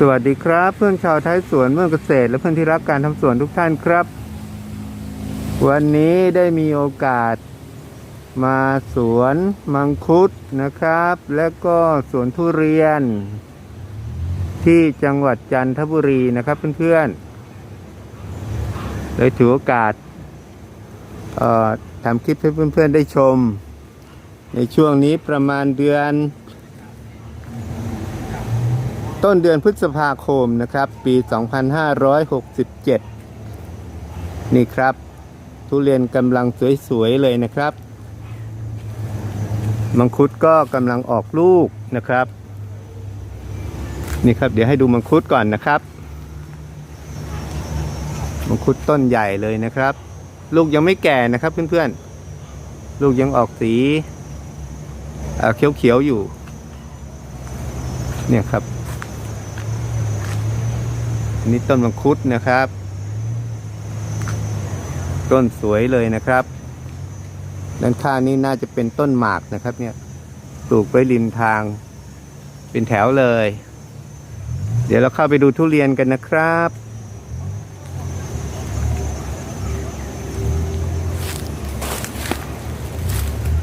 สวัสดีครับ เพื่อนชาวไทยสวนเมืองเกษตร และเพื่อนที่รักการทำสวนทุกท่านครับ วันนี้ได้มีโอกาสมาสวนมังคุดนะครับ และก็สวนทุเรียน ที่จังหวัดจันทบุรีนะครับเพื่อนๆเลยถือโอกาสทำคลิปให้เพื่อนๆได้ชม ในช่วงนี้ประมาณเดือน ต้นเดือนพฤษภาคมนะครับ ปี 2567 นี่ครับ ทุเรียนกำลังสวย ๆ เลยนะครับ มังคุดก็กำลังออกลูกนะครับ นี่ครับ เดี๋ยวให้ดูมังคุดก่อนนะครับ มังคุดต้นใหญ่เลยนะครับ ลูกยังไม่แก่นะครับเพื่อนๆ ลูกยังออกสีเอ่อเขียวๆอยู่ เนี่ยครับ อันนี้ต้นมังคุดนะครับ ต้นสวยเลยนะครับ ด้านข้างนี้น่าจะเป็นต้นหมากนะครับ เนี่ยปลูกไว้ริมทาง เป็นแถวเลย เดี๋ยวเราเข้าไปดูทุเรียนกันนะครับ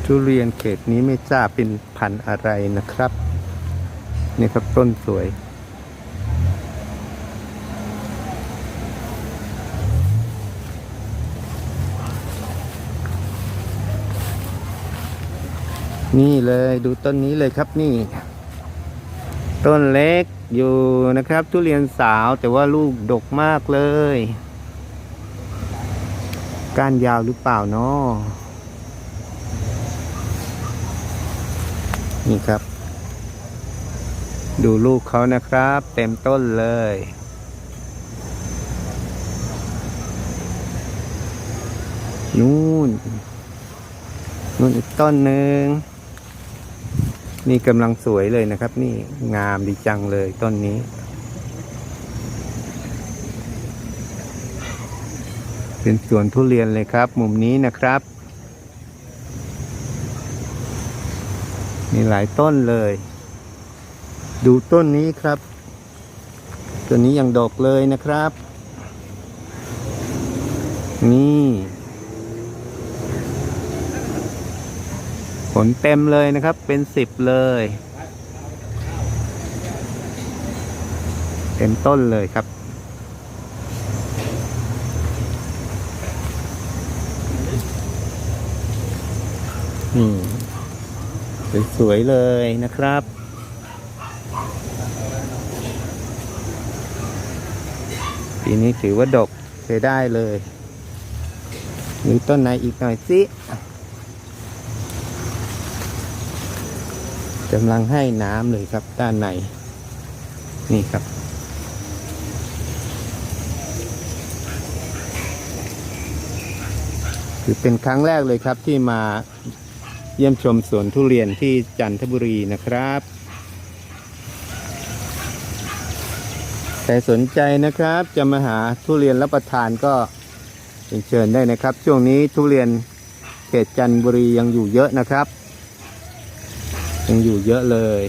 ทุเรียนเขตนี้ไม่ทราบเป็นพันธุ์อะไรนะครับ นี่ครับต้นสวย นี่เลยดูต้นนี้เลยครับนี่ ต้นเล็กอยู่นะครับ ทุเรียนสาวแต่ว่าลูกดกมากเลยก้านยาวหรือเปล่าเนาะนี่ครับ ดูลูกเขานะครับ เต็มต้นเลย นู่นนู่นอีกต้นหนึ่ง นี่กำลังสวยเลยนะครับ นี่งามดีจังเลยต้นนี้ เป็นสวนทุเรียนเลยครับ มุมนี้นะครับ มีหลายต้นเลย ดูต้นนี้ครับต้นนี้ยังดกเลยนะครับ นี่ ผลเต็มเลยนะครับ เป็นสิบเลย เต็มต้นเลยครับ นี่สวยๆเลยนะครับปีนี้ถือว่าดกใช้ได้เลย มีต้นไหนอีกหน่อยสิ กำลังให้น้ำเลยครับด้านใน นี่ครับ คือเป็นครั้งแรกเลยครับที่มาเยี่ยมชมสวนทุเรียนที่จันทบุรีนะครับใครสนใจนะครับจะมาหาทุเรียนรับประทานก็เชิญได้นะครับ ช่วงนี้ทุเรียนเขตจันทบุรียังอยู่เยอะนะครับ ยังอยู่เยอะเลย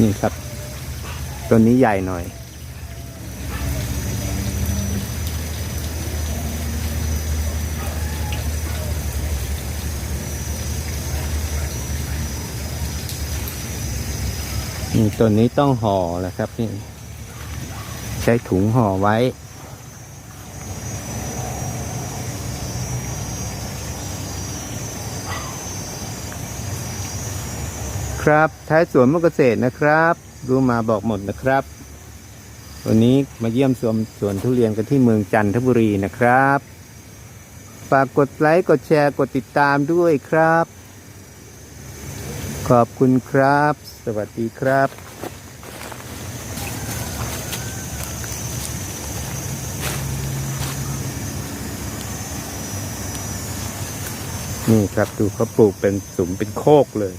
นี่ครับต้นนี้ใหญ่หน่อย นี่ต้นนี้ต้องห่อแหละครับนี่ใช้ถุงห่อไว้ ครับ ท้ายสวนมะเกษตรนะครับ รู้มาบอกหมดนะครับ วันนี้มาเยี่ยมสวนสวนทุเรียนกันที่เมืองจันทบุรีนะครับ ฝากกดไลค์กดแชร์กดติดตามด้วยครับ ขอบคุณครับ สวัสดีครับนี่ครับ ดูเขาปลูกเป็นสุมเป็นโคกเลย